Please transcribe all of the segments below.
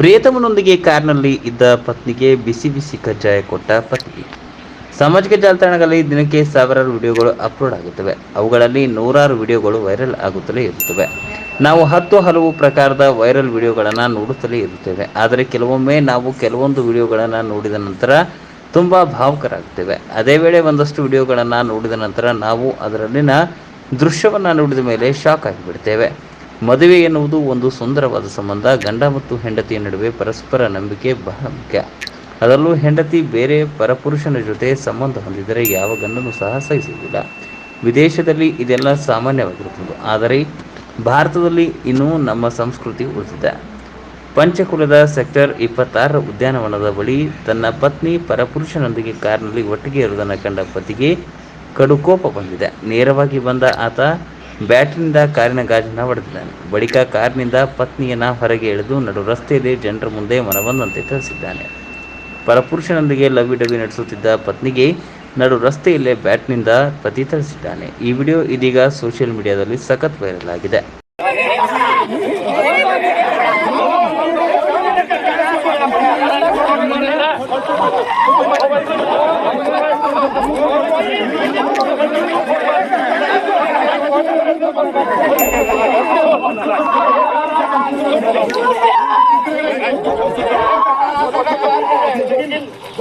ಪ್ರಿಯತಮನೊಂದಿಗೆ ಕಾರ್ನಲ್ಲಿ ಇದ್ದ ಪತ್ನಿಗೆ ಬಿಸಿ ಬಿಸಿ ಕಜ್ಜಾಯ ಕೊಟ್ಟ ಪತ್ನಿ. ಸಾಮಾಜಿಕ ಜಾಲತಾಣಗಳಲ್ಲಿ ದಿನಕ್ಕೆ ಸಾವಿರಾರು ವಿಡಿಯೋಗಳು ಅಪ್ಲೋಡ್ ಆಗುತ್ತವೆ. ಅವುಗಳಲ್ಲಿ ನೂರಾರು ವಿಡಿಯೋಗಳು ವೈರಲ್ ಆಗುತ್ತಲೇ ಇರುತ್ತವೆ. ನಾವು ಹತ್ತು ಹಲವು ಪ್ರಕಾರದ ವೈರಲ್ ವಿಡಿಯೋಗಳನ್ನು ನೋಡುತ್ತಲೇ ಇರುತ್ತೇವೆ. ಆದರೆ ಕೆಲವೊಮ್ಮೆ ನಾವು ಕೆಲವೊಂದು ವಿಡಿಯೋಗಳನ್ನು ನೋಡಿದ ನಂತರ ತುಂಬ ಭಾವುಕರಾಗ್ತೇವೆ ಅದೇ ವೇಳೆ ಒಂದಷ್ಟು ವಿಡಿಯೋಗಳನ್ನು ನೋಡಿದ ನಂತರ ನಾವು ಅದರಲ್ಲಿನ ದೃಶ್ಯವನ್ನು ನೋಡಿದ ಮೇಲೆ ಶಾಕ್ ಆಗಿಬಿಡ್ತೇವೆ. ಮದುವೆ ಎನ್ನುವುದು ಒಂದು ಸುಂದರವಾದ ಸಂಬಂಧ. ಗಂಡ ಮತ್ತು ಹೆಂಡತಿಯ ನಡುವೆ ಪರಸ್ಪರ ನಂಬಿಕೆ ಬಹಳ ಮುಖ್ಯ ಅದರಲ್ಲೂ ಹೆಂಡತಿ ಬೇರೆ ಪರಪುರುಷನ ಜೊತೆ ಸಂಬಂಧ ಹೊಂದಿದರೆ ಯಾವ ಗಂಡನೂ ಸಹ ಸಹಿಸುವುದಿಲ್ಲ. ವಿದೇಶದಲ್ಲಿ ಇದೆಲ್ಲ ಸಾಮಾನ್ಯವಾಗಿರುತ್ತದೆ. ಆದರೆ ಭಾರತದಲ್ಲಿ ಇನ್ನೂ ನಮ್ಮ ಸಂಸ್ಕೃತಿ ಉಳಿದಿದೆ. ಪಂಚಕುಲದ ಸೆಕ್ಟರ್ ಇಪ್ಪತ್ತಾರರ ಉದ್ಯಾನವನದ ಬಳಿ ತನ್ನ ಪತ್ನಿ ಪರಪುರುಷನೊಂದಿಗೆ ಕಾರ್ನಲ್ಲಿ ಒಟ್ಟಿಗೆ ಇರುವುದನ್ನು ಕಂಡ ಪತಿಗೆ ಕಡುಕೋಪ ಬಂದಿದೆ. ನೇರವಾಗಿ ಬಂದ ಆತ ಬ್ಯಾಟ್ನಿಂದ ಕಾರಿನ ಗಾಜನ್ನು ಹೊಡೆದಿದ್ದಾನೆ. ಬಳಿಕ ಕಾರಿನಿಂದ ಪತ್ನಿಯನ್ನ ಹೊರಗೆ ಎಳೆದು ನಡು ರಸ್ತೆಯಲ್ಲಿ ಜನರ ಮುಂದೆ ಮನಬಂದಂತೆ ತಿಳಿಸಿದ್ದಾನೆ. ಪರಪುರುಷನೊಂದಿಗೆ ಲವಿ ಡವಿ ನಡೆಸುತ್ತಿದ್ದ ಪತ್ನಿಗೆ ನಡು ರಸ್ತೆಯಲ್ಲೇ ಬ್ಯಾಟ್ನಿಂದ ಪತಿ ತಿಳಿಸಿದ್ದಾನೆ. ಈ ವಿಡಿಯೋ ಇದೀಗ ಸೋಷಿಯಲ್ ಮೀಡಿಯಾದಲ್ಲಿ ಸಖತ್ ವೈರಲ್ ಆಗಿದೆ.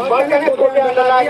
வாழ்க்கை கொண்டு வந்ததாக